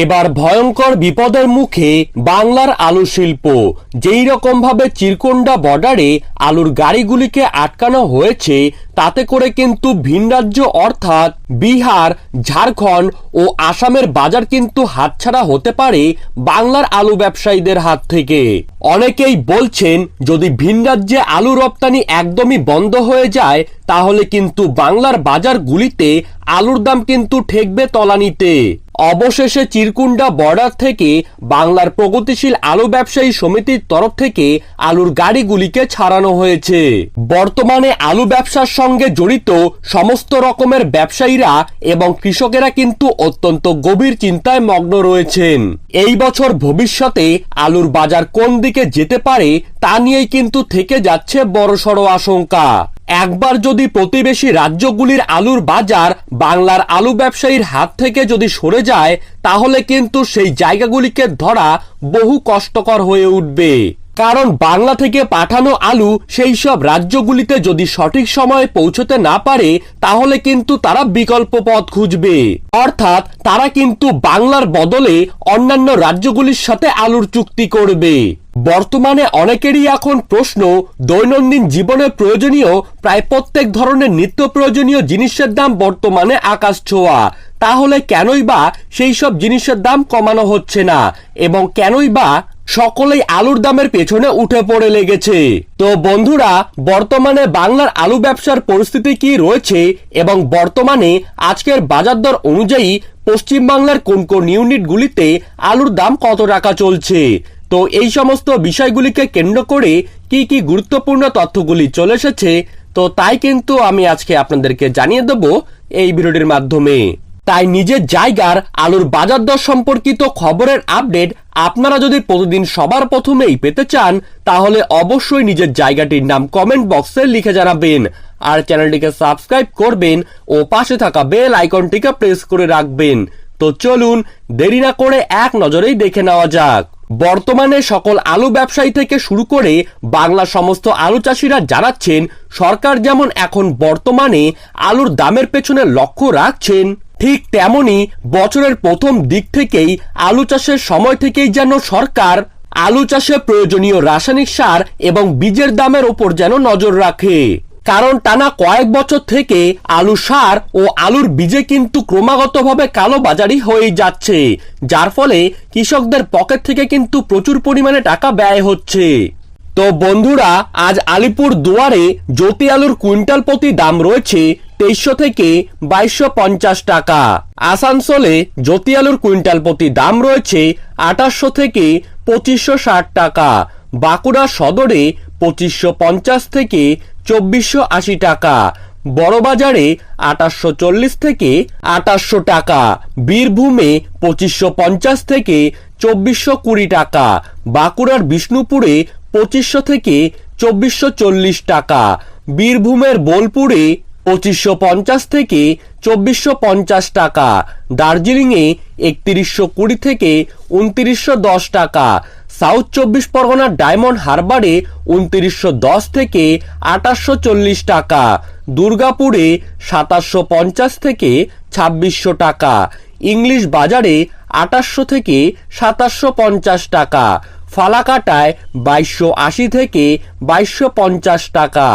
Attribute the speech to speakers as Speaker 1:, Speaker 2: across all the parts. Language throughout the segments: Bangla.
Speaker 1: এবার ভয়ঙ্কর বিপদের মুখে বাংলার আলু শিল্প যেই রকম ভাবে চিরকন্ডা বর্ডারে আলুর গাড়িগুলিকে আটকানো হয়েছে, তাতে করে কিন্তু ভিন রাজ্য অর্থাৎ বিহার, ঝাড়খণ্ড ও আসামের বাজার কিন্তু হাতছাড়া হতে পারে বাংলার আলু ব্যবসায়ীদের হাত থেকে। অনেকেই বলছেন, যদি ভিন রাজ্যে আলু রপ্তানি একদমই বন্ধ হয়ে যায়, তাহলে কিন্তু বাংলার বাজারগুলিতে আলুর দাম কিন্তু ঠেকবে তলানিতে। অবশেষে চিরকুন্ডা বর্ডার থেকে বাংলার প্রগতিশীল আলু ব্যবসায়ী সমিতির তরফ থেকে আলুর গাড়িগুলিকে ছাড়ানো হয়েছে। বর্তমানে আলু ব্যবসার সঙ্গে জড়িত সমস্ত রকমের ব্যবসায়ীরা এবং কৃষকেরা কিন্তু অত্যন্ত গভীর চিন্তায় মগ্ন রয়েছেন। এই বছর ভবিষ্যতে আলুর বাজার কোন দিকে যেতে পারে তা নিয়েই কিন্তু থেকে যাচ্ছে বড়সড় আশঙ্কা। একবার যদি প্রতিবেশী রাজ্যগুলির আলুর বাজার বাংলার আলু ব্যবসায়ীর হাত থেকে যদি সরে যায়, তাহলে কিন্তু সেই জায়গাগুলিকে ধরা বহু কষ্টকর হয়ে উঠবে। কারণ বাংলা থেকে পাঠানো আলু সেই সব রাজ্যগুলিতে যদি সঠিক সময়ে পৌঁছতে না পারে, তাহলে কিন্তু তারা বিকল্প পথ খুঁজবে। অর্থাৎ তারা কিন্তু বাংলার বদলে অন্যান্য রাজ্যগুলির সাথে আলুর চুক্তি করবে। বর্তমানে অনেকেরই এখন প্রশ্ন, দৈনন্দিন জীবনে প্রয়োজনীয় প্রায় প্রত্যেক ধরনের নিত্য প্রয়োজনীয় জিনিসের দাম বর্তমানে আকাশ ছোঁয়া। তাহলে কেনই বা সেই সব জিনিসের দাম কমানো হচ্ছে না? এবং কেনই বা সকলেই আলুর দামের পেছনে উঠে পড়ে লেগেছে। তো বন্ধুরা, বর্তমানে বাংলার আলু ব্যবসার পরিস্থিতি কি রয়েছে এবং বর্তমানে আজকের বাজার দর অনুযায়ী পশ্চিমবাংলার কোন কোন ইউনিটগুলিতে আলুর দাম কত টাকা চলছে? তো এই সমস্ত বিষয়গুলিকে কেন্দ্র করে কি কি গুরুত্বপূর্ণ তথ্যগুলি চলে এসেছে, তো তাই কিন্তু আমি আজকে আপনাদেরকে জানিয়ে দেব এই ভিডিওটির মাধ্যমে। তাই নিজের জায়গার আলুর বাজার দর সম্পর্কিত খবরের আপডেট আপনারা যদি প্রতিদিন সবার প্রথমেই পেতে চান, তাহলে অবশ্যই নিজের জায়গাটির নাম কমেন্ট বক্সে লিখে জানাবেন। আর চ্যানেলটিকে সাবস্ক্রাইব করবেন ও পাশে থাকা বেল আইকনটিকে প্রেস করে রাখবেন। তো চলুন, দেরি না করে এক নজরেই দেখে নেওয়া যাক। বর্তমানে সকল আলু ব্যবসায়ী থেকে শুরু করে বাংলা সমস্ত আলু চাষিরা জানাচ্ছেন, সরকার যেমন এখন বর্তমানে আলুর দামের পেছনে লক্ষ্য রাখছেন ঠিক তেমনি বছরের প্রথম দিক থেকেই আলু চাষের সময় থেকেই যেন সরকার আলু চাষে প্রয়োজনীয় রাসায়নিক সার এবং বীজের দামের ওপর যেন নজর রাখে। কারণ টানা কয়েক বছর থেকে আলু সার ও আলুর বীজে কিন্তু ক্রমাগতভাবে কালোবাজারি হয়ে যাচ্ছে, যার ফলে কৃষকদের পকেট থেকে কিন্তু প্রচুর পরিমাণে টাকা ব্যয় হচ্ছে। তো বন্ধুরা, আজ আলিপুর দুয়ারে জ্যোতি আলুর কুইন্টাল প্রতি দাম রয়েছে তেইশশো থেকে বাইশশো পঞ্চাশ টাকা। আসানসোলে জ্যোতি আলুর কুইন্টাল প্রতি দাম রয়েছে আঠাশশো থেকে পঁচিশশো ষাট টাকা। বাঁকুড়া সদরে পঁচিশশো পঞ্চাশ থেকে চব্বিশশো আশি টাকা। বড়বাজারে আঠাশশো চল্লিশ থেকে আঠাশশো টাকা। বীরভূমে পঁচিশশো পঞ্চাশ থেকে চব্বিশশো কুড়ি টাকা। বাঁকুড়ার বিষ্ণুপুরে পঁচিশশো থেকে চব্বিশশো চল্লিশ টাকা। বীরভূমের বোলপুরে পঁচিশশো পঞ্চাশ থেকে চব্বিশশো পঞ্চাশ টাকা। দার্জিলিংয়ে একত্রিশশো কুড়ি থেকে উনত্রিশশো দশ টাকা। সাউথ চব্বিশ পরগনার ডায়মন্ড হারবারে উনত্রিশশো দশ থেকে আঠাশশো চল্লিশ টাকা। দুর্গাপুরে সাতাশশো পঞ্চাশ থেকে ছাব্বিশশো টাকা। ইংলিশ বাজারে আঠাশশো থেকে সাতাশশো পঞ্চাশ টাকা। ফালাকাটায় বাইশশো আশি থেকে বাইশশো পঞ্চাশ টাকা,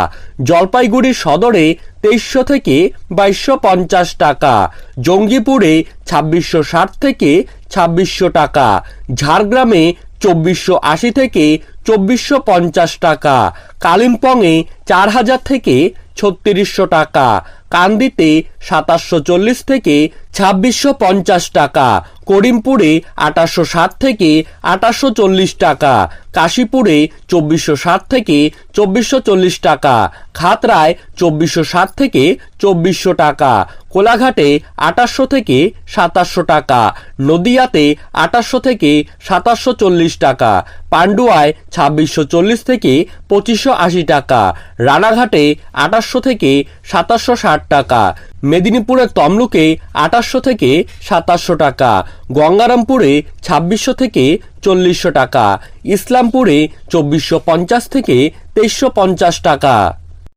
Speaker 1: জলপাইগুড়ি সদরে তেইশশো থেকে বাইশশো পঞ্চাশ টাকা, জঙ্গিপুরে ছাব্বিশশো ষাট থেকে ছাব্বিশশো টাকা, ঝাড়গ্রামে চব্বিশশো আশি থেকে চব্বিশশো পঞ্চাশ টাকা, কালিম্পংয়ে চার হাজার থেকে ছত্রিশশো টাকা, কান্দিতে সাতাশশো চল্লিশ থেকে ছাব্বিশশো পঞ্চাশ টাকা, করিমপুরে আঠাশশো ষাট থেকে আঠাশশো চল্লিশ টাকা, কাশীপুরে চব্বিশশো ষাট থেকে চব্বিশশো চল্লিশ টাকা, খাতরায় চব্বিশশো ষাট থেকে চব্বিশশো টাকা, কোলাঘাটে আঠাশশো থেকে সাতাশশো টাকা, নদিয়াতে আঠাশশো থেকে সাতাশশো চল্লিশ টাকা, পান্ডুয়ায় ছাব্বিশশো চল্লিশ থেকে পঁচিশশো আশি টাকা, রানাঘাটে আঠাশশো থেকে সাতাশশো ষাট টাকা মেদিনীপুরের তমলুকে আঠাশশো থেকে সাতাশশো টাকা, গঙ্গারামপুরে ছাব্বিশশো থেকে চল্লিশশো টাকা, ইসলামপুরে চব্বিশশো পঞ্চাশ থেকে তেইশশো পঞ্চাশ টাকা।